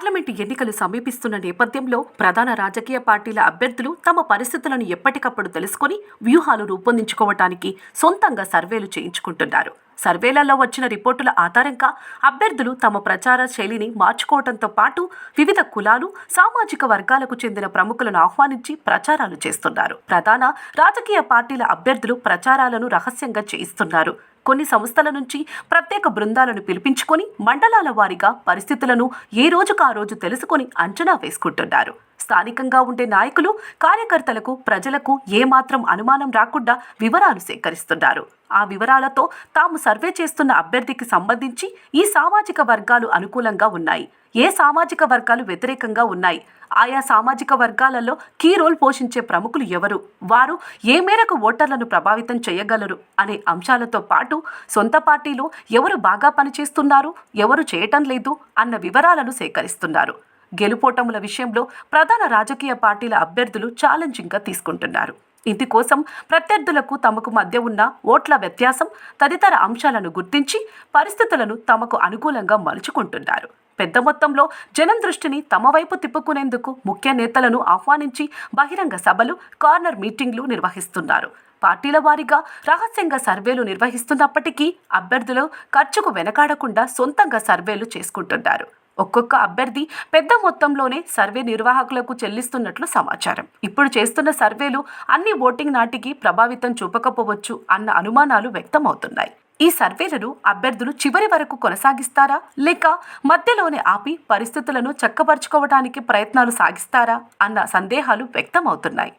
Parliament ఎన్నికలు సమీపిస్తున్న నేపథ్యంలో ప్రధాన రాజకీయ పార్టీల అభ్యర్థులు తమ పరిస్థితులను ఎప్పటికప్పుడు తెలుసుకుని వ్యూహాలు రూపొందించుకోవటానికి సొంతంగా సర్వేలు చేయించుకుంటున్నారు. సర్వేలలో వచ్చిన రిపోర్టుల ఆధారంగా అభ్యర్థులు తమ ప్రచార శైలిని మార్చుకోవడంతో పాటు వివిధ కులాలు సామాజిక వర్గాలకు చెందిన ప్రముఖులను ఆహ్వానించి ప్రచారాలు చేస్తున్నారు. ప్రధాన రాజకీయ పార్టీల అభ్యర్థులు ప్రచారాలను రహస్యంగా చేయిస్తున్నారు. కొన్ని సంస్థల నుంచి ప్రత్యేక బృందాలను పిలిపించుకొని మండలాల వారీగా పరిస్థితులను ఏ రోజుకు ఆ రోజు తెలుసుకొని అంచనా వేసుకుంటున్నారు. స్థానికంగా ఉండే నాయకులు కార్యకర్తలకు ప్రజలకు ఏమాత్రం అనుమానం రాకుండా వివరాలు సేకరిస్తున్నారు. ఆ వివరాలతో తాము సర్వే చేస్తున్న అభ్యర్థికి సంబంధించి ఈ సామాజిక వర్గాలు అనుకూలంగా ఉన్నాయి. ఏ సామాజిక వర్గాలు వ్యతిరేకంగా ఉన్నాయి? ఆయా సామాజిక వర్గాలలో కీ రోల్ పోషించే ప్రముఖులు ఎవరు? వారు ఏ మేరకు ఓటర్లను ప్రభావితం చేయగలరు? అనే అంశాలతో పాటు సొంత పార్టీలో ఎవరు బాగా పనిచేస్తున్నారు? ఎవరు చేయటం లేదు? అన్న వివరాలను సేకరిస్తున్నారు. గెలుపోటముల విషయంలో ప్రధాన రాజకీయ పార్టీల అభ్యర్థులు ఛాలెంజింగ్గా తీసుకుంటున్నారు. ఇందుకోసం ప్రత్యర్థులకు తమకు మధ్య ఉన్న ఓట్ల వ్యత్యాసం తదితర అంశాలను గుర్తించి పరిస్థితులను తమకు అనుకూలంగా మలుచుకుంటున్నారు. పెద్ద మొత్తంలో జనం దృష్టిని తమ వైపు తిప్పుకునేందుకు ముఖ్య నేతలను ఆహ్వానించి బహిరంగ సభలు కార్నర్ మీటింగ్లు నిర్వహిస్తున్నారు. పార్టీల వారీగా రహస్యంగా సర్వేలు నిర్వహిస్తున్నప్పటికీ అభ్యర్థులు ఖర్చుకు వెనకాడకుండా సొంతంగా సర్వేలు చేసుకుంటున్నారు. ఒక్కొక్క అభ్యర్థి పెద్ద మొత్తంలోనే సర్వే నిర్వాహకులకు చెల్లిస్తున్నట్లు సమాచారం. ఇప్పుడు చేస్తున్న సర్వేలు అన్ని ఓటింగ్ నాటికి ప్రభావితం చూపకపోవచ్చు అన్న అనుమానాలు వ్యక్తమవుతున్నాయి. ఈ సర్వేలను అభ్యర్థులు చివరి వరకు కొనసాగిస్తారా? లేక మధ్యలోనే ఆపి పరిస్థితులను చక్కపరుచుకోవడానికి ప్రయత్నాలు సాగిస్తారా? అన్న సందేహాలు వ్యక్తమవుతున్నాయి.